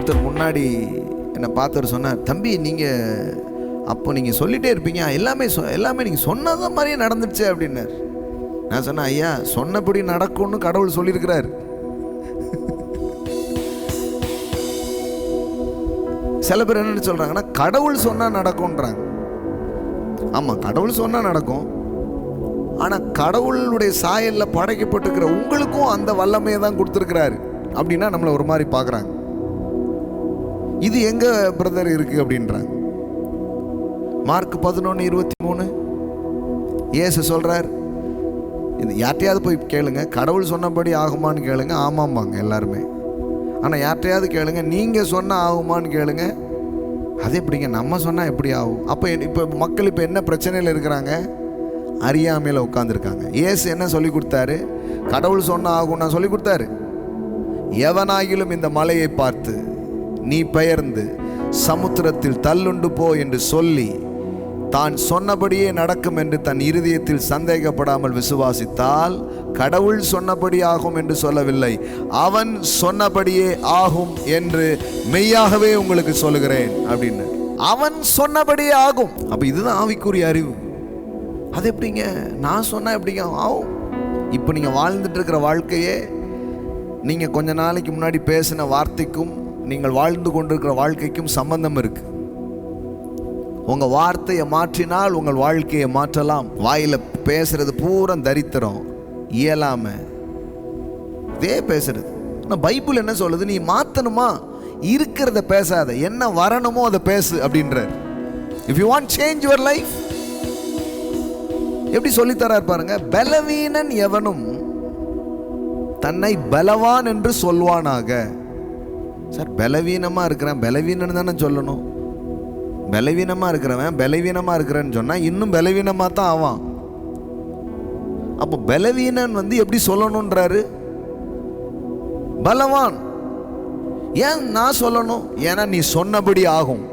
ஒருத்தர் முன்னாடி என்னை பார்த்தவர் சொன்னார் தம்பி நீங்கள் அப்போ நீங்கள் சொல்லிகிட்டே இருப்பீங்க. எல்லாமே சொ எல்லாமே நீங்கள் சொன்னது மாதிரியே நடந்துடுச்சு அப்படின்னார். நான் சொன்னேன் ஐயா சொன்னபடி நடக்கும்னு கடவுள் சொல்லியிருக்கிறார். சில பேர் என்ன சொல்கிறாங்கன்னா கடவுள் சொன்னால் நடக்கும்ன்றாங்க. ஆமாம் கடவுள் சொன்னால் நடக்கும். ஆனால் கடவுளுடைய சாயலில் படைக்கப்பட்டிருக்கிற உங்களுக்கும் அந்த வல்லமையை தான் கொடுத்துருக்கிறாரு. அப்படின்னா நம்மளை ஒரு மாதிரி பார்க்குறாங்க. இது எங்க பிரதர் இருக்கு அப்படின்றாங்க. மார்க் பதினொன்று இருபத்தி மூணு. ஏசு சொல்கிறார் இது யார்ட்டையாவது போய் கேளுங்க கடவுள் சொன்னபடி ஆகுமான்னு கேளுங்க ஆமாம்பாங்க எல்லாருமே. ஆனால் யார்ட்டையாவது கேளுங்க நீங்கள் சொன்னால் ஆகுமான்னு கேளுங்க. அது எப்படிங்க நம்ம சொன்னால் எப்படி ஆகும்? அப்போ இப்போ மக்கள் இப்போ என்ன பிரச்சனையில் இருக்கிறாங்க? அறியாமையில் உட்காந்துருக்காங்க ஏசு என்ன சொல்லி கொடுத்தாரு? கடவுள் சொன்ன ஆகும் நான் சொல்லி கொடுத்தாரு. எவனாகிலும் இந்த மலையை பார்த்து நீ பெயர்ந்து சமுத்திரத்தில் தள்ளுண்டு போ என்று சொல்லி தான் சொன்னபடியே நடக்கும் என்று தன் இருதயத்தில் சந்தேகப்படாமல் விசுவாசித்தால் கடவுள் சொன்னபடி ஆகும் என்று சொல்லவில்லை. அவன் சொன்னபடியே ஆகும் என்று மெய்யாகவே உங்களுக்கு சொல்லுகிறேன் அப்படின்னு. அவன் சொன்னபடியே ஆகும். அப்ப இதுதான் ஆவிக்குரிய அறிவு. அது எப்படிங்க? நான் சொன்னேன் எப்படிங்க? ஆகும் இப்போ நீங்கள் வாழ்ந்துட்டு இருக்கிற வாழ்க்கையே நீங்கள் கொஞ்ச நாளைக்கு முன்னாடி பேசின வார்த்தைக்கும் நீங்கள் வாழ்ந்து கொண்டிருக்கிற வாழ்க்கைக்கும் சம்பந்தம் இருக்கு. உங்கள் வார்த்தையை மாற்றினால் உங்கள் வாழ்க்கையை மாற்றலாம். வாயில் பேசுறது பூரா தரித்திரம் இயலாம. இதே பேசுறது. ஆனால் பைபிள் என்ன சொல்லுது? நீ மாற்றணுமா இருக்கிறத பேசாத. என்ன வரணுமோ அதை பேசு அப்படின்றார். If you want change your life எப்படி சொல்லித்தரார் பாருங்க? பலவீனன் எவனும் தன்னை பலவான் என்று சொல்வானாக. சார் பலவீனமாக இருக்கிறேன். பலவீனன்னு தானே சொல்லணும். பலவீனமாக இருக்கிறவன் பலவீனமாக இருக்கிறேன்னு சொன்னால் இன்னும் பலவீனமாக தான் ஆவான். அப்போ பலவீனன் வந்து எப்படி சொல்லணுன்றாரு பலவான். ஏன் நான் சொல்லணும்? ஏன்னா நீ சொன்னபடி ஆகும்.